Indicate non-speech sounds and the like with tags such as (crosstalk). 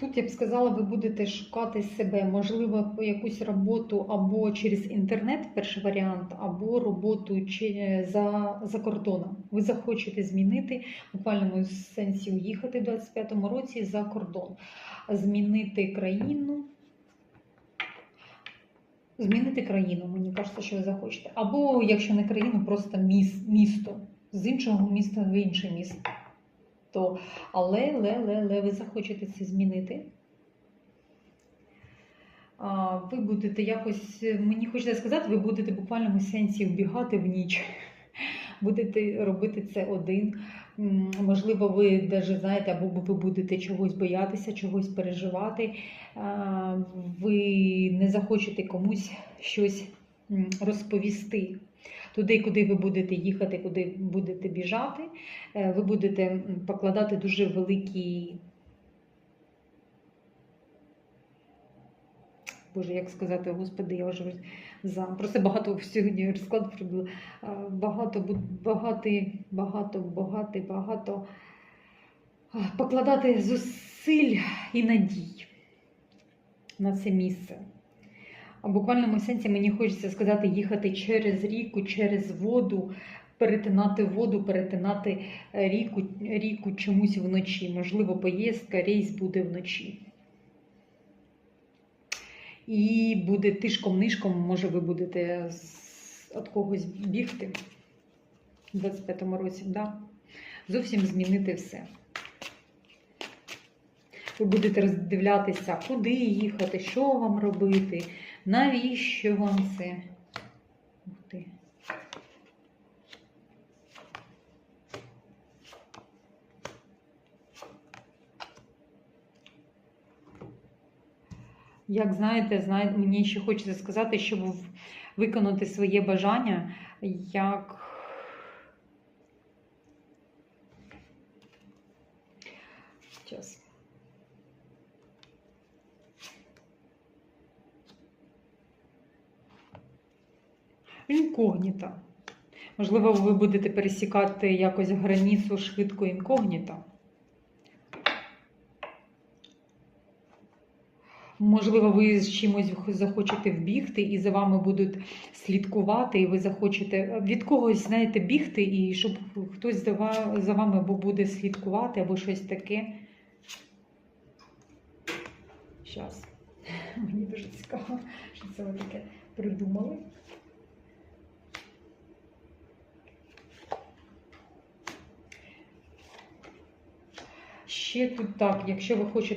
Тут я б сказала, ви будете шукати себе, можливо, якусь роботу або через інтернет, перший варіант, або роботу чи за, за кордоном. Ви захочете змінити в буквальному сенсі уїхати в 25-му році за кордон, змінити країну. Змінити країну, мені кажеться, що ви захочете. Або, якщо не країну, просто міс, місто. З іншого міста в інше місто. То, але, але, але, але ви захочете це змінити. Ви будете якось, мені хочеться сказати, ви будете в буквальному сенсі вбігати в ніч. (laughs) Будете робити це один. Можливо, ви навіть знаєте, або ви будете чогось боятися, чогось переживати. Ви не захочете комусь щось розповісти. Туди, куди ви будете їхати, куди будете біжати, е, ви будете покладати дуже великі. Боже, як сказати, господи, я вже за. Просто багато сьогодні розклад зробила. Е, Багато, бу- багати, багато, багати, багато покладати зусиль і надій на це місце. В буквальному сенсі мені хочеться сказати, їхати через ріку, через воду, перетинати воду, перетинати е, ріку, ріку чомусь вночі. Можливо, поїздка, рейс буде вночі. І буде тишком-нишком, може, ви будете від когось бігти у 25-му році, да? зовсім змінити все. Ви будете роздивлятися, куди їхати, що вам робити, навіщо вам це. Як знаєте, знаєте, мені ще хочеться сказати, щоб виконати своє бажання, як Сейчас. Інкогніта. Можливо, ви будете пересікати якось границю швидко інкогніта. Можливо, ви з чимось захочете вбігти, і за вами будуть слідкувати, і ви захочете від когось, знаєте, бігти, і щоб хтось за вами або буде слідкувати, або щось таке. Зараз. Мені дуже цікаво, що це ви таке придумали. Ще тут так, якщо ви хочете